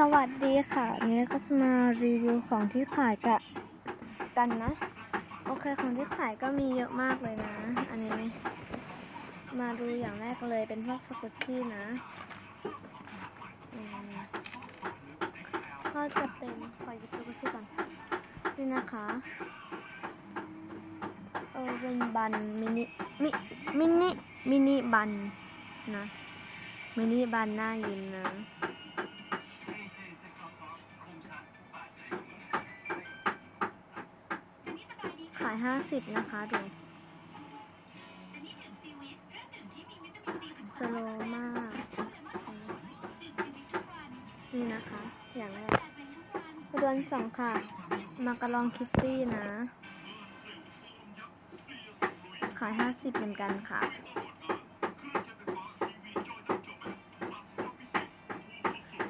สวัสดีค่ะนี้ก็จะมารีวิวของที่ขายกะกันนะ โอเคของที่ขายก็มีเยอะมากเลยนะ อันนี้ มาดูอย่างแรกเลยเป็นพวกสกุตชี่นะก็จะเป็นขอหยิบสกุตชี่ก่อนนี่นะคะเออเป็นบันมินิมิมินิมินิบันนะมินิบันหน้ายิ้มนะายห้าสิบนะคะดูสโลมาก นี่นะคะ อย่างแรกเดือนสองค่ะ มากระลองคิตตี้นะ ขายห้าสิบเหมือนกันค่ะ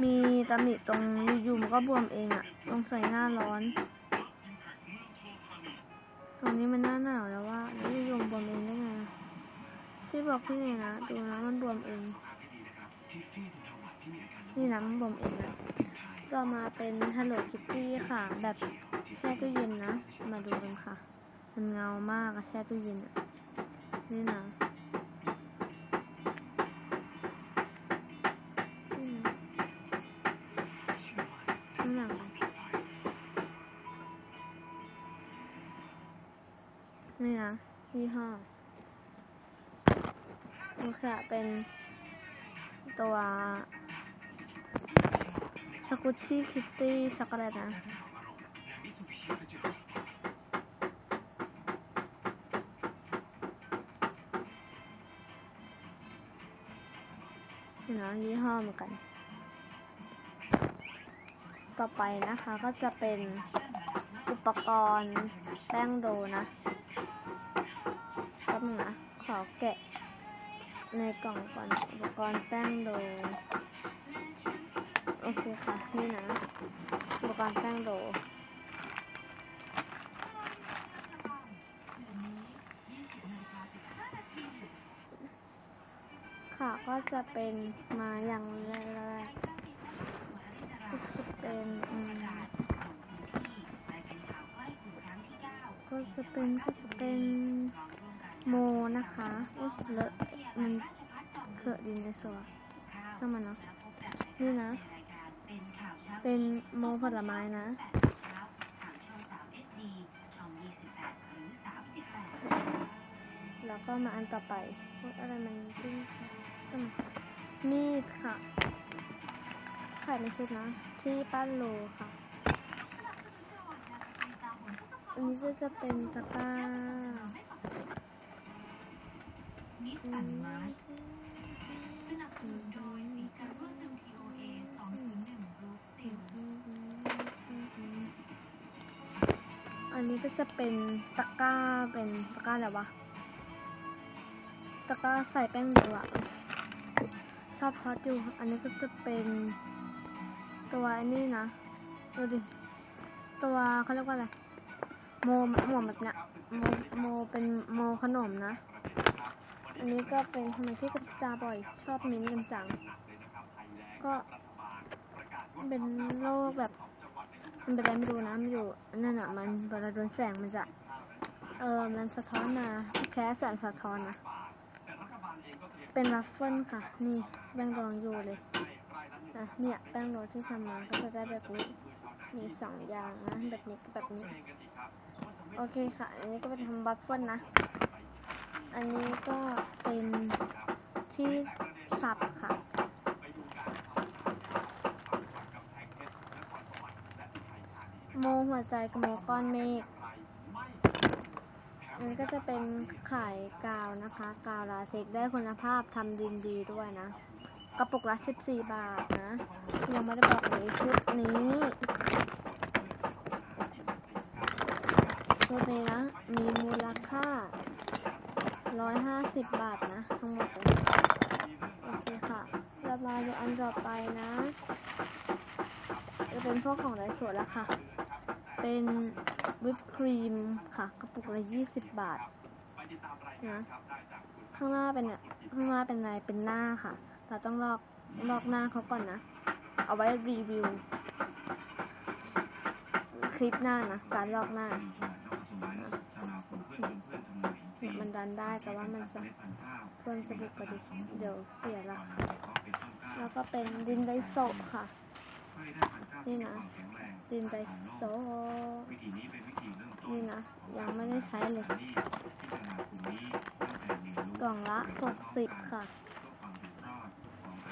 มีตำหนิตรงยุมก็บวมเองอะตรงใส่หน้าร้อน นี้มันหน้าหนาวแล้วว่าแล้วยุมบวมเองได้ไงพี่บอกพี่เลยนะดูนะมันบวมเอง นี่นะมันบวมเองนะต่อมาเป็น Hello Kitty ค่ะ แบบแช่ตู้เย็นนะ มาดูกันค่ะ มันเงามากอะแช่ตู้เย็นนี่นะ นี่นะยี่ห้อนี่ค่ะเป็นตัวสกุชชี่คิตตี้ช็อกโกแลตนะนี่นะยี่ห้อเหมือนกัน ต่อไปนะคะก็จะเป็นอุปกรณ์แป้งโดนะ อแกะ ในกล่องก่อนอุปกรณ์แป้งโดโอเคค่ะนี่นะอุปกรณ์แป้งโดค่ะก็จะเป็นมาอย่างแรกๆก็จะเป็นก็จะเป็นก็จะเป็น โมนะคะอุ้ยเลอะมันเกอะดินในสวช่างมันเนาะนี่นะ เป็นโมผลไม้นะแล้วก็มาอันต่อไปอุ๊ยอะไรมันขึ้นขึ้นมามีดค่ะขายในชุดนะ ที่ป้านโลค่ะ อันนี้ก็จะเป็นตะกร้า อืมอันนี้ก็จะเป็นตะกร้าเป็นตะกร้าอะไรวะ ตะกร้าใส่แป้งโดอะชอบฮอตอยู่ อันนี้ก็จะเป็นตัวนี้นะ ดูดิ ตัวเขาเรียกว่าอะไร โมหมแบบเนี้ยโมโมเป็นโมขนมนะ อันนี้ก็เป็นทำไมพี่กับจาบ่อย ชอบมิ้นกันจัง ก็เป็นโรคแบบ มันเป็นอะไรไม่รู้นะมันอยู่นั่นอะมันเวลาโดนแสงมันจะ เออมันสะท้อนมาแค่แสงสะท้อนนะ เป็นวัฟเฟิลค่ะ นี่แป้งรองอยู่เลยอะเนี่ยแป้งโรลที่ทำมาก็จะได้แบบนี้ มีสองอย่างนะแบบนี้กับแบบนี้ โอเคค่ะ อันนี้ก็เป็นทำวัฟเฟิลนะ อันนี้ก็เป็นที่สับค่ะ โมหัวใจกับโมก้อนเมฆ อันนี้ก็จะเป็นขายกาวนะคะ กาวลาเทคได้คุณภาพทำดินดีด้วยนะ กระปุกละ14บาทนะ ยังไม่ได้บอกเลยชุดนี้ชุดนี้นะ มีมูลค่า 150บบาทนะ ทั้งหมดโอเคค่ะระบายดูอันต่อไปนะ จะเป็นพวกของไรสวนแล้วค่ะ เป็นวิปครีมค่ะ กระปุกละยี่สิบบาทนะข้างหน้าเป็นข้างหน้าเป็นอะไรเป็นหน้าค่ะ เราต้องลอกลอกหน้าเขาก่อนนะ เอาไว้รีวิว คลิปหน้านะ การลอกหน้า มันดันได้แต่ว่ามันจะเพิ่มสบุกกระดิกเดี๋ยวเสียราคาแล้วก็เป็นดินไดโซะค่ะ นี่นะ ดินไดโซะนี่นะ ยังไม่ได้ใช้เลย กล่องละหกสิบค่ะ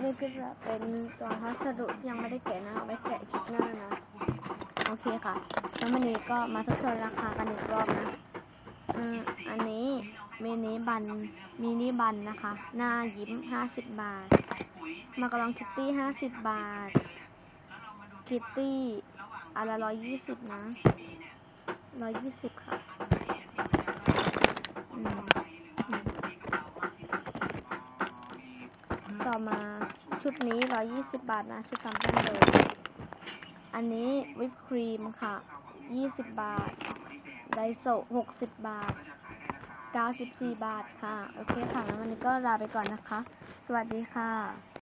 นี่ก็จะเป็นตัวพัสดุที่ยังไม่ได้แกะนะเอาไว้แกะคลิปหน้านะ โอเคค่ะ แล้ววันนี้ก็มาทบทวนราคากันอีกรอบนะ อืม อันนี้มินิ บันมินิบันนะคะ หน้ายิ้มห้าสิบบาท มากระลองคิตตี้ห้าสิบบาท คิตตี้อันละร้อยยี่สิบนะร้อยยี่สิบค่ะต่อมาชุดนี้ร้อยยี่สิบบาทนะ ชุดทำเป็นเลยอันนี้วิปครีมค่ะยี่สิบบาท ไดโซหกสิบบาท เก้าสิบสี่บาทค่ะ โอเคค่ะ แล้ววันนี้ก็ลาไปก่อนนะคะ สวัสดีค่ะ